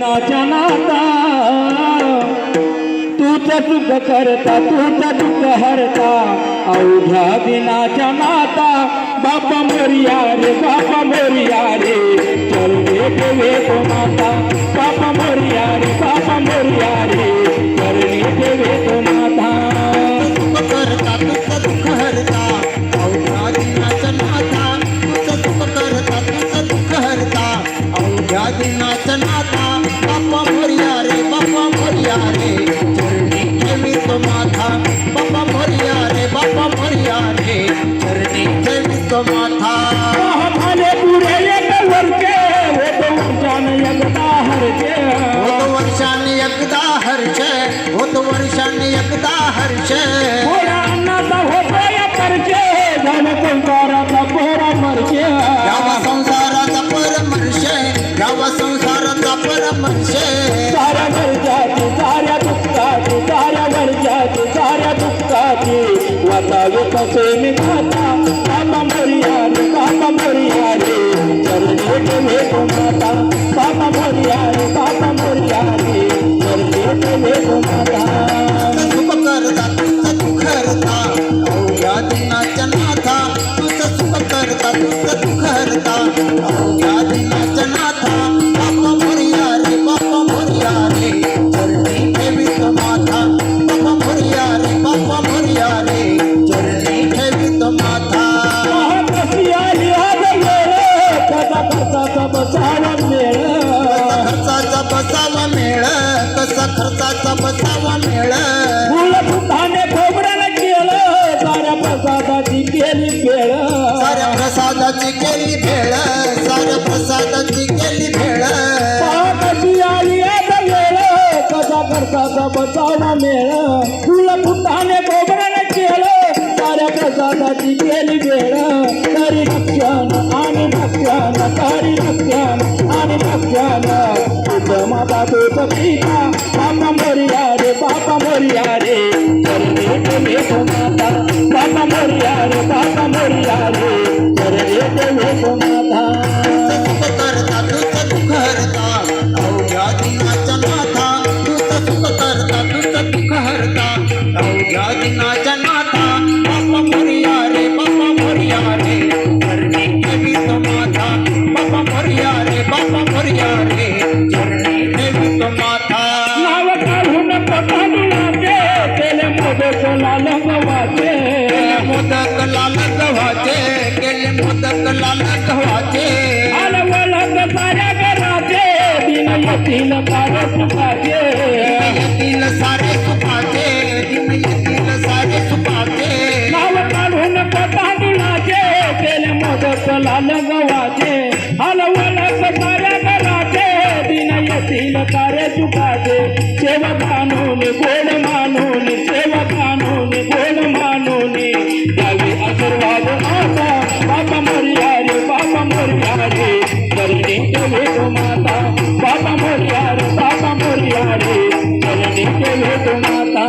नाच्या तू तो दुख करता, तू तो दुख हरता अवघ्या बिना जनाता बापा मोरिया रे बापा मोरिया रे चल देवे को माता बापा मोरया रे चरणी ठेवी तो माथा बाप्पा मोरया रे बाप्पा मोरया रे चरणी ठेवी तो माथा। भाले पुरे एक वरचे होतो वर्षान एकदा हरचे होत वर्षाने एकदा हर्ष होत वर्षाने एकदा हर्ष पोरा अन्नाचा होतो या परचे झालं संसाराचा पोरा मरचे गावा संसाराचा परमर्ष गावा संसाराचा ಕುಮಾರ ప్రసాద మేళ. పూల పుట్టానే గోబరణ చేల. సార ప్రసాద దిగేలి వేళ. హరి భక్ష్యాన ఆని భక్ష్యాన హరి భక్ష్యాన ఆని భక్ష్యాన. బుద్ధ మాతా దోత పీత పాప మొరియారే పాప మొరియారే. కరిమేట మేట మాత పాప మొరియారే పాప మొరియారే. కరిమేట మేట మాత रे बाप्पा मोरया रे चरणी ठेवी तो माथा नाव काढून पटाडुलाचे केले मोदक लाल केले मोदक लाल गव्हाचे केले मोदक लाल गव्हाचे अलवलक साऱ्या घराचे दिन येतील कार्य सुखाचे येतील सारे सुखाचे दिन येतील सारे सुखाचे नाव काढून पटाडुलाचे केले मोदक लाल गव्हाचे सुखाचे सेवक आणून गोड मानून सेवक आणून गोड मानून द्यावे आशीर्वाद आता बाबा मोरिया रे बाबा मोरिया रे करने के लिए तो माता बाबा मोरिया रे बाबा मोरिया रे करने के लिए तो माता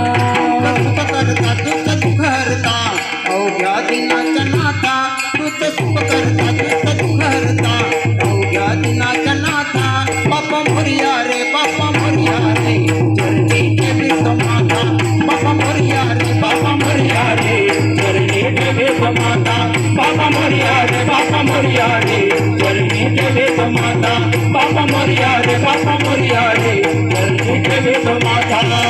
माता बाबा मोरिया रे बाबा मोरिया रे। गर्मी के तो माता बाबा मोरिया रे बाबा मोरिया रे। गर्मी के तो माता।